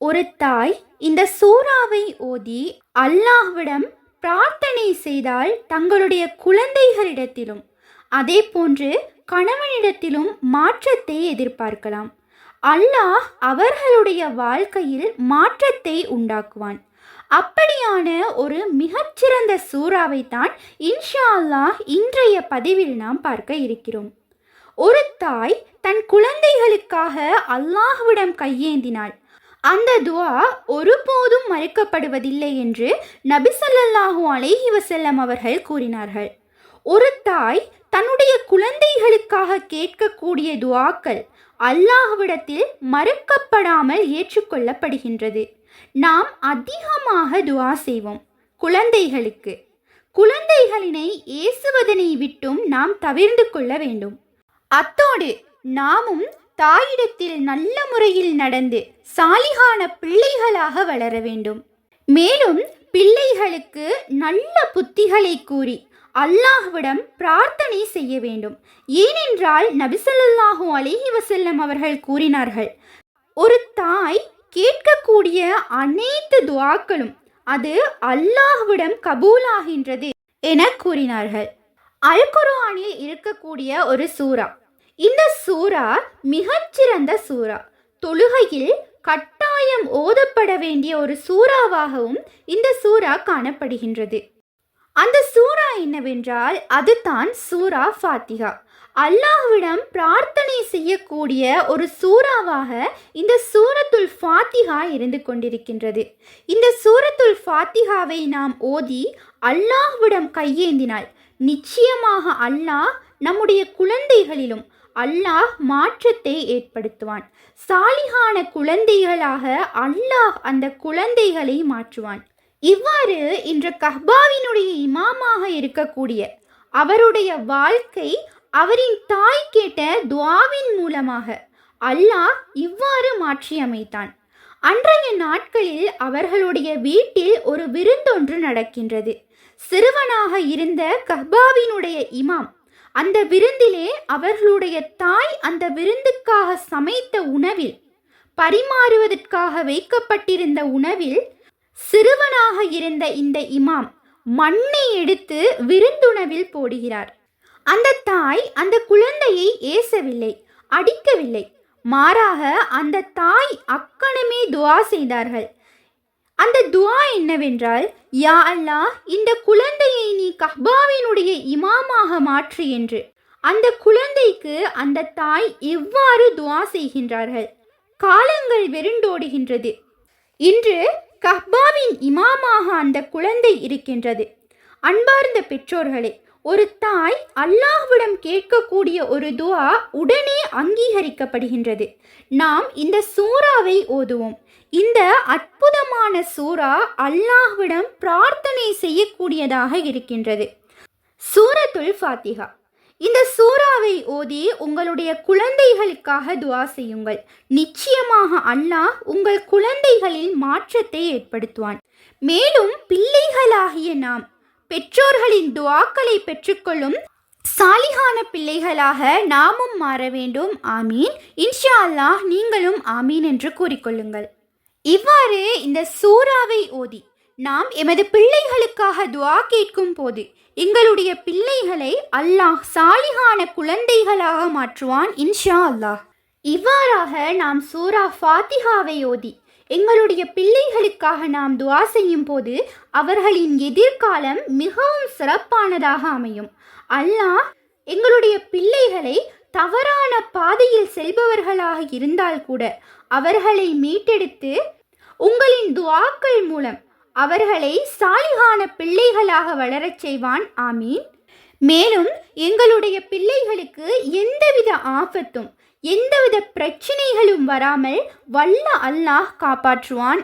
ஒரு தாய் இந்த சூறாவை ஓதி அல்லாஹ்விடம் பிரார்த்தனை செய்தால் தங்களுடைய குழந்தைகளிடத்திலும் அதே போன்று கணவனிடத்திலும் மாற்றத்தை எதிர்பார்க்கலாம். அல்லாஹ் அவர்களுடைய வாழ்க்கையில் மாற்றத்தை உண்டாக்குவான். அப்படியான ஒரு மிகச்சிறந்த சூறாவை தான் இன்ஷா அல்லாஹ் இன்றைய பதிவில் நாம் பார்க்க இருக்கிறோம். ஒரு தாய் தன் குழந்தைகளுக்காக அல்லாஹ்விடம் கையேந்தினாள். அந்த துவா ஒருபோதும் மறுக்கப்படுவதில்லை என்று நபிசல்லாஹூ அலைஹி வசல்லம் அவர்கள் கூறினார்கள். ஒரு தாய் தன்னுடைய குழந்தைகளுக்காக கேட்கக்கூடிய துவாக்கள் அல்லாஹ்விடத்தில் மறுக்கப்படாமல் ஏற்றுக்கொள்ளப்படுகின்றது. நாம் அதிகமாக துவா செய்வோம் குழந்தைகளுக்கு. குழந்தைகளினை ஏசுவதனை விட்டும் நாம் தவிர்ந்து கொள்ள வேண்டும். அத்தோடு நாமும் தாயிடத்தில் நல்ல முறையில் நடந்து சாலிகான பிள்ளைகளாக வளர வேண்டும். மேலும் பிள்ளைகளுக்கு நல்ல புத்திகளை கூறி அல்லாஹ்விடம் பிரார்த்தனை செய்ய வேண்டும். ஏனென்றால் நபிசல்லாஹூ அலிஹி வசல்லம் அவர்கள் கூறினார்கள் ஒரு தாய் கேட்கக்கூடிய அனைத்து துவாக்களும் அது அல்லாஹ்விடம் கபூலாகின்றது என கூறினார்கள். அல்குரானில் இருக்கக்கூடிய ஒரு சூறா இந்த சூறா மிகச்சிறந்த சூறா. தொழுகையில் கட்டாயம் ஓதப்பட வேண்டிய ஒரு சூறாவாகவும் இந்த சூறா காணப்படுகின்றது. அந்த சூறா என்னவென்றால் அதுதான் சூரா ஃபாத்திகா அல்லாஹ்விடம் பிரார்த்தனை செய்யக்கூடிய ஒரு சூறாவாக இந்த சூரத்துல் ஃபாத்திகா இருந்து கொண்டிருக்கின்றது. இந்த சூரத்துல் ஃபாத்திகாவை நாம் ஓதி அல்லாஹ்விடம் கையேந்தினால் நிச்சயமாக அல்லாஹ் நம்முடைய குழந்தைகளிலும் அல்லாஹ் மாற்றத்தை ஏற்படுத்துவான். சாலிகான குழந்தைகளாக அல்லாஹ் அந்த குழந்தைகளை மாற்றுவான். இவ்வாறு இன்று கஹ்பாவினுடைய இமாமாக இருக்கக்கூடிய அவருடைய வாழ்க்கை அவரின் தாய் கேட்ட துவாவின் மூலமாக அல்லாஹ் இவ்வாறு மாற்றியமைத்தான் அன்றைய நாட்களில் அவர்களுடைய வீட்டில் ஒரு விருந்தொன்று நடக்கின்றது. சிறுவனாக இருந்த கஹ்பாவினுடைய இமாம் அந்த விருந்திலே அவர்களுடைய தாய் அந்த விருந்துக்காக சமைத்த உணவில் பரிமாறுவதற்காக வைக்கப்பட்டிருந்த உணவில் சிறுவனாக இருந்த இந்த இமாம் மண்ணை எடுத்து விருந்துணவில் போடுகிறார். அந்த தாய் அந்த குழந்தையை ஏசவில்லை அடிக்கவில்லை. மாறாக அந்த தாய் அக்கணமே துவா செய்தார்கள். அந்த துவா என்னவென்றால் யா அல்லாஹ் இந்த குழந்தையை நீ கஹ்பாவினுடைய இமாமாக மாற்று என்று. அந்த குழந்தைக்கு அந்த தாய் எவ்வாறு துவா செய்கின்றார்கள்? காலங்கள் வெருண்டோடுகின்றது இன்று கஹ்பாவின் இமாமாக அந்த குழந்தை இருக்கின்றது. அன்பார்ந்த பெற்றோர்களே ஒரு தாய் அல்லாஹ் கேட்கக்கூடிய ஒரு துவா உடனே அங்கீகரிக்கப்படுகின்றது. நாம் இந்த சூறாவை ஓதுவோம். இந்த அற்புதமான சூறா அல்லாஹ்விடம் பிரார்த்தனை செய்யக்கூடியதாக இருக்கின்றது. சூரத்துல் ஃபாத்திகா இந்த சூறாவை ஓதி உங்களுடைய குழந்தைகளுக்காக துவா செய்யுங்கள். நிச்சயமாக அல்லாஹ் உங்கள் குழந்தைகளில் மாற்றத்தை ஏற்படுத்துவான். மேலும் பிள்ளைகளாகிய நாம் பெற்றோர்களின் துவாக்களை பெற்றுக்கொள்ளும் சாலிகான பிள்ளைகளாக நாமும் மாற வேண்டும். ஆமீன். இன்ஷா அல்லாஹ் நீங்களும் ஆமீன் என்று கூறிக்கொள்ளுங்கள். இவ்வாறு இந்த சூறாவை ஓதி நாம் எமது பிள்ளைகளுக்காக துவா கேட்கும் போது எங்களுடைய பிள்ளைகளை அல்லாஹ் சாலிகான குழந்தைகளாக மாற்றுவான் இன்ஷா அல்லாஹ். இவ்வாறாக நாம் சூரா ஃபாத்திகாவை ஓதி எங்களுடைய பிள்ளைகளுக்காக நாம் துவா செய்யும் போது அவர்களின் எதிர்காலம் மிகவும் சிறப்பானதாக அமையும். அல்லாஹ் எங்களுடைய பிள்ளைகளை தவறான பாதையில் செல்பவர்களாக இருந்தால் கூட அவர்களை மீட்டெடுத்து உங்களின் துவாக்கள் மூலம் அவர்களை சாலிகான பிள்ளைகளாக வளரச் செய்வான். ஆமீன். மேலும் எங்களுடைய பிள்ளைகளுக்கு ஆபத்தும் எந்தவித பிரச்சனைகளும் வராமல் வல்ல அல்லாஹ் காப்பாற்றுவான்.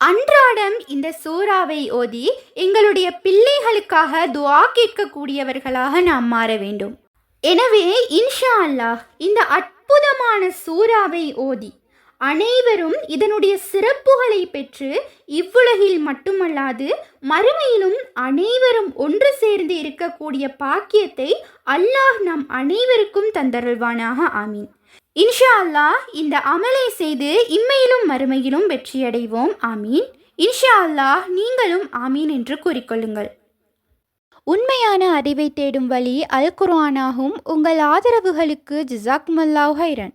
அன்றாடம் இந்த சூறாவை ஓதி எங்களுடைய பிள்ளைகளுக்காக துவா கேட்கக்கூடியவர்களாக நாம் மாற வேண்டும். எனவே இன்ஷா அல்லாஹ் இந்த அற்புதமான சூறாவை ஓதி அனைவரும் இதனுடைய சிறப்புகளை பெற்று இவ்வுலகில் மட்டுமல்லாது மறுமையிலும் அனைவரும் ஒன்று சேர்ந்து இருக்கக்கூடிய பாக்கியத்தை அல்லாஹ் நம் அனைவருக்கும் தந்தருள்வானாக. ஆமீன். இன்ஷா அல்லாஹ் இந்த அமலை செய்து இம்மையிலும் மறுமையிலும் வெற்றியடைவோம். ஆமீன். இன்ஷா அல்லாஹ் நீங்களும் ஆமீன் என்று கூறிக்கொள்ளுங்கள். உண்மையான அறிவை தேடும் வழி அல் குர்ஆனாகும். உங்கள் ஆதரவுகளுக்கு ஜிசாக் மல்லாஹ் ஹைரன்